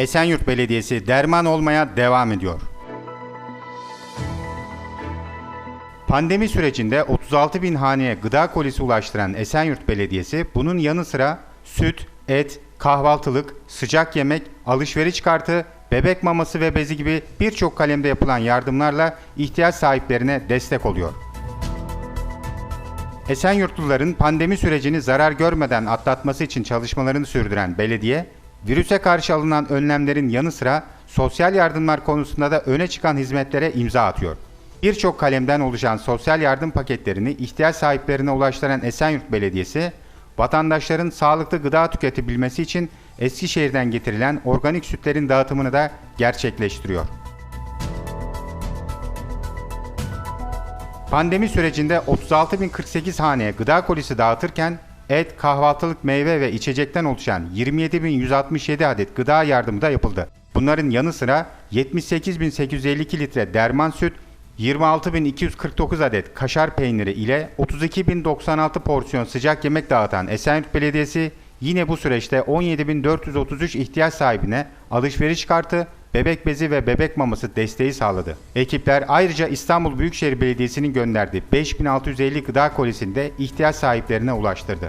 Esenyurt Belediyesi derman olmaya devam ediyor. Pandemi sürecinde 36 bin haneye gıda kolisi ulaştıran Esenyurt Belediyesi bunun yanı sıra süt, et, kahvaltılık, sıcak yemek, alışveriş kartı, bebek maması ve bezi gibi birçok kalemde yapılan yardımlarla ihtiyaç sahiplerine destek oluyor. Esenyurtluların pandemi sürecini zarar görmeden atlatması için çalışmalarını sürdüren belediye, virüse karşı alınan önlemlerin yanı sıra sosyal yardımlar konusunda da öne çıkan hizmetlere imza atıyor. Birçok kalemden oluşan sosyal yardım paketlerini ihtiyaç sahiplerine ulaştıran Esenyurt Belediyesi, vatandaşların sağlıklı gıda tüketebilmesi için Eskişehir'den getirilen organik sütlerin dağıtımını da gerçekleştiriyor. Pandemi sürecinde 36.048 haneye gıda kolisi dağıtırken et, kahvaltılık meyve ve içecekten oluşan 27.167 adet gıda yardımı da yapıldı. Bunların yanı sıra 78.852 litre derman süt, 26.249 adet kaşar peyniri ile 32.096 porsiyon sıcak yemek dağıtan Esenyurt Belediyesi yine bu süreçte 17.433 ihtiyaç sahibine alışveriş kartı, bebek bezi ve bebek maması desteği sağladı. Ekipler ayrıca İstanbul Büyükşehir Belediyesi'nin gönderdiği 5650 gıda kolisini de ihtiyaç sahiplerine ulaştırdı.